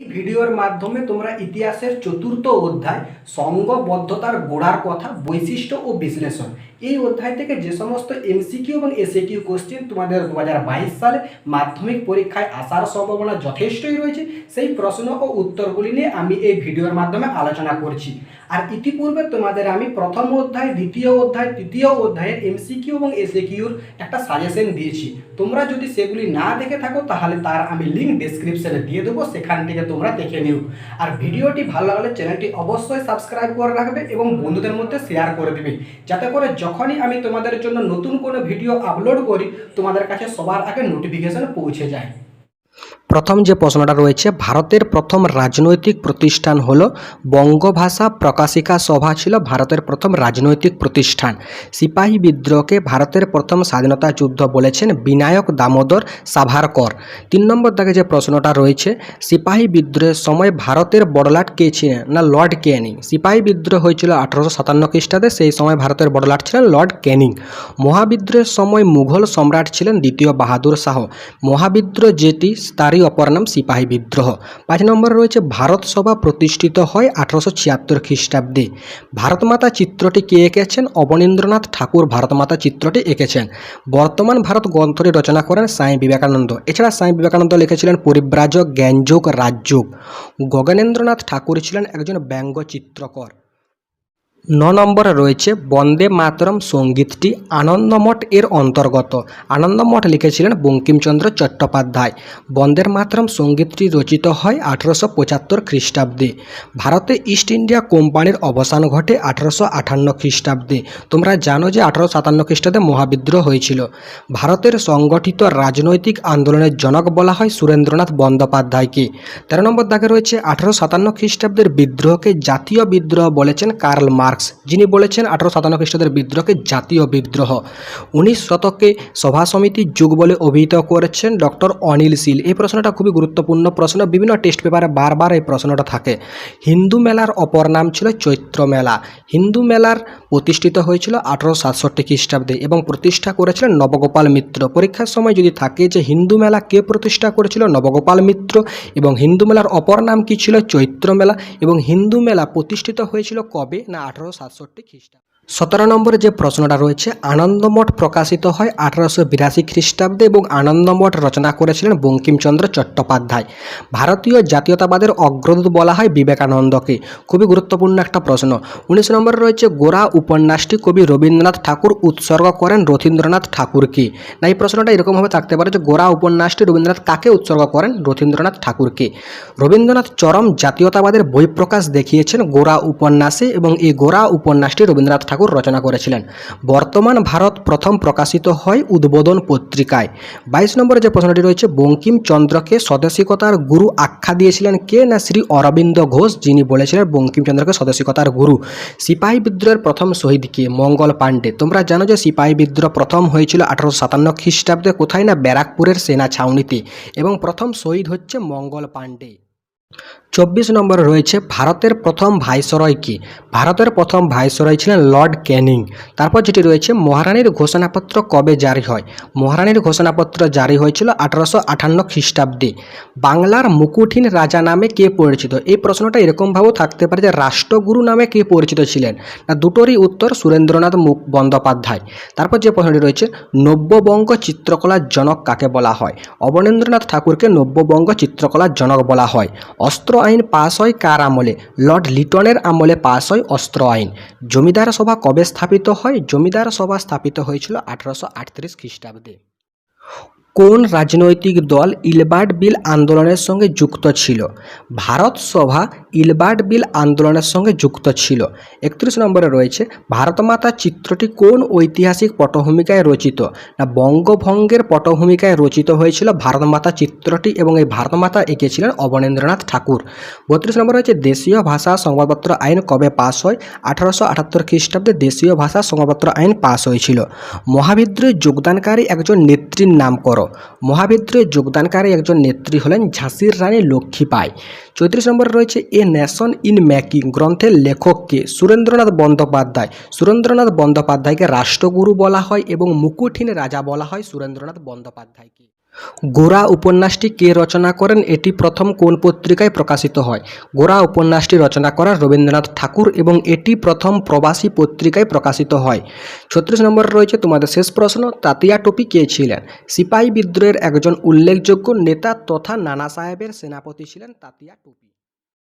ভিডিওর মাধ্যমে তোমরা ইতিহাসের চতুর্থ অধ্যায়, সঙ্গবদ্ধতার গোড়ার কথা, বৈশিষ্ট্য ও বিশ্লেষণ এই অধ্যায় থেকে যে সমস্ত এমসিকিউ এবং এসএকিউ কোশ্চেন তোমাদের দু হাজার বাইশ সালে মাধ্যমিক পরীক্ষায় আসার সম্ভাবনা যথেষ্টই রয়েছে, সেই প্রশ্ন ও উত্তরগুলি নিয়ে আমি এই ভিডিওর মাধ্যমে আলোচনা করছি। আর ইতিপূর্বে তোমাদের আমি প্রথম অধ্যায়, দ্বিতীয় অধ্যায়, তৃতীয় অধ্যায়ের এমসিকিউ এবং এসএকিউর একটা সাজেশন দিয়েছি। তোমরা যদি সেগুলি না দেখে থাকো, তাহলে তার আমি লিঙ্ক ডেসক্রিপশনে দিয়ে দেবো, সেখান থেকে তোমরা দেখে নিও। আর ভিডিওটি ভালো লাগলে চ্যানেলটি অবশ্যই সাবস্ক্রাইব করে রাখবে এবং বন্ধুদের মধ্যে শেয়ার করে দেবে। যাতে করে যখনই আমি তোমাদের জন্য নতুন কোনো ভিডিও আপলোড করি, তোমাদের কাছে সবার আগে নোটিফিকেশন পৌঁছে যায়। প্রথম যে প্রশ্নটা রয়েছে, ভারতের প্রথম রাজনৈতিক প্রতিষ্ঠান হলো বঙ্গভাষা প্রকাশিকা সভা ছিল ভারতের প্রথম রাজনৈতিক প্রতিষ্ঠান। সিপাহী বিদ্রোহকে ভারতের প্রথম স্বাধীনতা যুদ্ধ বলেছেন বিনায়ক দামোদর সাভারকর। তিন নম্বর দাগে যে প্রশ্নটা রয়েছে, সিপাহী বিদ্রোহের সময় ভারতের বড়লাট কে ছিলেন? না, লর্ড ক্যানিং সিপাহী বিদ্রোহ হয়েছিল আঠারোশো সাতান্ন খ্রিস্টাব্দে, সেই সময় ভারতের বড়লাট ছিলেন লর্ড ক্যানিং মহাবিদ্রোহের সময় মুঘল সম্রাট ছিলেন দ্বিতীয় বাহাদুর শাহ। মহাবিদ্রোহ যেটি, তারই অপর নাম সিপাহী বিদ্রোহ। পাঁচ নম্বরে রয়েছে, ভারত সভা প্রতিষ্ঠিত হয় আঠারোশো ছিয়াত্তর খ্রিস্টাব্দে। ভারতমাতা চিত্রটি কে এঁকেছেন? অবনীন্দ্রনাথ ঠাকুর ভারতমাতা চিত্রটি এঁকেছেন। বর্তমান ভারত গ্রন্থটি রচনা করেন স্বামী বিবেকানন্দ। এছাড়া স্বামী বিবেকানন্দ লিখেছিলেন পরিব্রাজক, জ্ঞানযোগ, রাজযোগ। গগনেন্দ্রনাথ ঠাকুর ছিলেন একজন ব্যঙ্গ চিত্রকর। ন নম্বরে রয়েছে, বন্দে মাতরম সঙ্গীতটি আনন্দমঠ এর অন্তর্গত। আনন্দমঠ লিখেছিলেন বঙ্কিমচন্দ্র চট্টোপাধ্যায়। বন্দের মাতরম সঙ্গীতটি রচিত হয় আঠারোশো পঁচাত্তর খ্রিস্টাব্দে। ভারতে ইস্ট ইন্ডিয়া কোম্পানির অবসান ঘটে আঠারোশো আটান্ন খ্রিস্টাব্দে। তোমরা জানো যে আঠারোশো সাতান্ন খ্রিস্টাব্দে মহাবিদ্রোহ হয়েছিল। ভারতের সংগঠিত রাজনৈতিক আন্দোলনের জনক বলা হয় সুরেন্দ্রনাথ বন্দ্যোপাধ্যায়কে। তেরো নম্বর দাগে রয়েছে, আঠারোশো সাতান্ন খ্রিস্টাব্দের বিদ্রোহকে জাতীয় বিদ্রোহ বলেছেন কার্ল মার্কস, যিনি বলেছেন আঠারো সাতান্ন খ্রিস্টাব্দের বিদ্রোহকে জাতীয় বিদ্রোহ। উনিশ শতকে সভা সমিতির যুগ বলে অভিহিত করেছেন ডক্টর অনিল শীল এই প্রশ্নটা খুবই গুরুত্বপূর্ণ প্রশ্ন। বিভিন্ন টেস্ট পেপারে বারবার এই প্রশ্নটা থাকে। হিন্দু মেলার অপর নাম ছিল চৈত্র মেলা। হিন্দু মেলার প্রতিষ্ঠিত হয়েছিল আঠারো সাতষট্টি খ্রিস্টাব্দে এবং প্রতিষ্ঠা করেছিলেন নবগোপাল মিত্র। পরীক্ষার সময় যদি থাকে যে হিন্দু মেলা কে প্রতিষ্ঠা করেছিল? নবগোপাল মিত্র এবং হিন্দু মেলার অপর নাম কি ছিল? চৈত্র মেলা। এবং হিন্দু মেলা প্রতিষ্ঠিত হয়েছিল কবে? না, আঠারো সাতষট্টি খ্রিস্টাব্দে। সতেরো নম্বরে যে প্রশ্নটা রয়েছে, আনন্দমঠ প্রকাশিত হয় আঠারোশো বিরাশি খ্রিস্টাব্দে এবং আনন্দমঠ রচনা করেছিলেন বঙ্কিমচন্দ্র চট্টোপাধ্যায়। ভারতীয় জাতীয়তাবাদের অগ্রদূত বলা হয় বিবেকানন্দকে। খুবই গুরুত্বপূর্ণ একটা প্রশ্ন। উনিশ নম্বরে রয়েছে গোরা উপন্যাসটি কবি রবীন্দ্রনাথ ঠাকুর উৎসর্গ করেন রথীন্দ্রনাথ ঠাকুরকে। না, এই প্রশ্নটা এরকমভাবে থাকতে পারে যে গোরা উপন্যাসটি রবীন্দ্রনাথ কাকে উৎসর্গ করেন রথীন্দ্রনাথ ঠাকুরকে। রবীন্দ্রনাথ চরম জাতীয়তাবাদের বই প্রকাশ দেখিয়েছেন গোরা উপন্যাসে এবং এই গোরা উপন্যাসটি রবীন্দ্রনাথ ঠাকুর রচনা করেছিলেন। বর্তমান ভারত প্রথম প্রকাশিত হয় উদ্বোধন পত্রিকায়। বাইশ নম্বরে যে প্রশ্নটি রয়েছে, বঙ্কিমচন্দ্রকে স্বদেশিকতার গুরু আখ্যা দিয়েছিলেন কে না শ্রী অরবিন্দ ঘোষ, যিনি বলেছিলেন বঙ্কিমচন্দ্রকে স্বদেশিকতার গুরু। সিপাহী বিদ্রোহের প্রথম শহীদ কে? মঙ্গল পাণ্ডে। তোমরা জানো যে সিপাহী বিদ্রোহ প্রথম হয়েছিল আঠারোশো সাতান্ন খ্রিস্টাব্দে, কোথায় না ব্যারাকপুরের সেনা ছাউনিতে। এবং প্রথম শহীদ হচ্ছে মঙ্গল পাণ্ডে। চব্বিশ নম্বরে রয়েছে ভারতের প্রথম ভাইসরয় কি? ভারতের প্রথম ভাইসরয় ছিলেন লর্ড ক্যানিং তারপর যেটি রয়েছে, মহারানীর ঘোষণাপত্র কবে জারি হয়? মহারানীর ঘোষণাপত্র জারি হয়েছিল আঠারোশো আটান্ন খ্রিস্টাব্দে। বাংলার মুকুটহীন রাজা নামে কে পরিচিত? এই প্রশ্নটা এরকমভাবেও থাকতে পারে যে রাষ্ট্রগুরু নামে কে পরিচিত ছিলেন? না, দুটোরই উত্তর সুরেন্দ্রনাথ মুখ বন্দ্যোপাধ্যায়। তারপর যে প্রশ্নটি রয়েছে, নব্যবঙ্গ চিত্রকলার জনক কাকে বলা হয়? অবনীন্দ্রনাথ ঠাকুরকে নব্যবঙ্গ চিত্রকলার জনক বলা হয়। অস্ত্র আইন পাস হয় কার আমলে? লর্ড লিটনের আমলে পাস হয় অস্ত্র আইন। জমিদার সভা কবে স্থাপিত হয়? জমিদার সভা স্থাপিত হয়েছিল আঠারোশো আটত্রিশ খ্রিস্টাব্দে কোন রাজনৈতিক দল ইলবার্ট বিল আন্দোলনের সঙ্গে যুক্ত ছিল? ভারত সভা ইলবার্ট বিল আন্দোলনের সঙ্গে যুক্ত ছিল। একত্রিশ নম্বরে রয়েছে ভারত ভারতমাতা চিত্রটি কোন ঐতিহাসিক পটভূমিকায় রচিত? না, বঙ্গভঙ্গের পটভূমিকায় রচিত হয়েছিল ভারতমাতা চিত্রটি এবং এই ভারত ভারতমাতা এঁকেছিলেন অবনীন্দ্রনাথ ঠাকুর। বত্রিশ নম্বর রয়েছে, দেশীয় ভাষা সংবাদপত্র আইন কবে পাস হয়? আঠারোশো আটাত্তর খ্রিস্টাব্দে দেশীয় ভাষা সংবাদপত্র আইন পাস হয়েছিল। মহাবিদ্রোহে যোগদানকারী একজন নেত্রীর নাম করো মহাবিদ্রোহে যোগদানকারী একজন নেত্রী হলেন ঝাঁসির রানী লক্ষ্মী পাই চৌত্রিশ নম্বরে রয়েছে এ ন্যাশন ইন ম্যাকিং গ্রন্থের লেখককে সুরেন্দ্রনাথ বন্দ্যোপাধ্যায়। সুরেন্দ্রনাথ বন্দ্যোপাধ্যায়কে রাষ্ট্রগুরু বলা হয় এবং মুকুটহীন রাজা বলা হয় সুরেন্দ্রনাথ বন্দ্যোপাধ্যায়কে। গোরা উপন্যাসটি কে রচনা করেন এটি প্রথম কোন পত্রিকায় প্রকাশিত হয়? গোরা উপন্যাসটি রচনা করেন রবীন্দ্রনাথ ঠাকুর এবং এটি প্রথম প্রবাসী পত্রিকায় প্রকাশিত হয়। ছত্রিশ নম্বর রয়েছে তোমাদের শেষ প্রশ্ন, তাতিয়া টুপি কে ছিলেন? সিপাহী বিদ্রোহের একজন উল্লেখযোগ্য নেতা তথা নানা সাহেবের সেনাপতি ছিলেন তাতিয়া টুপি।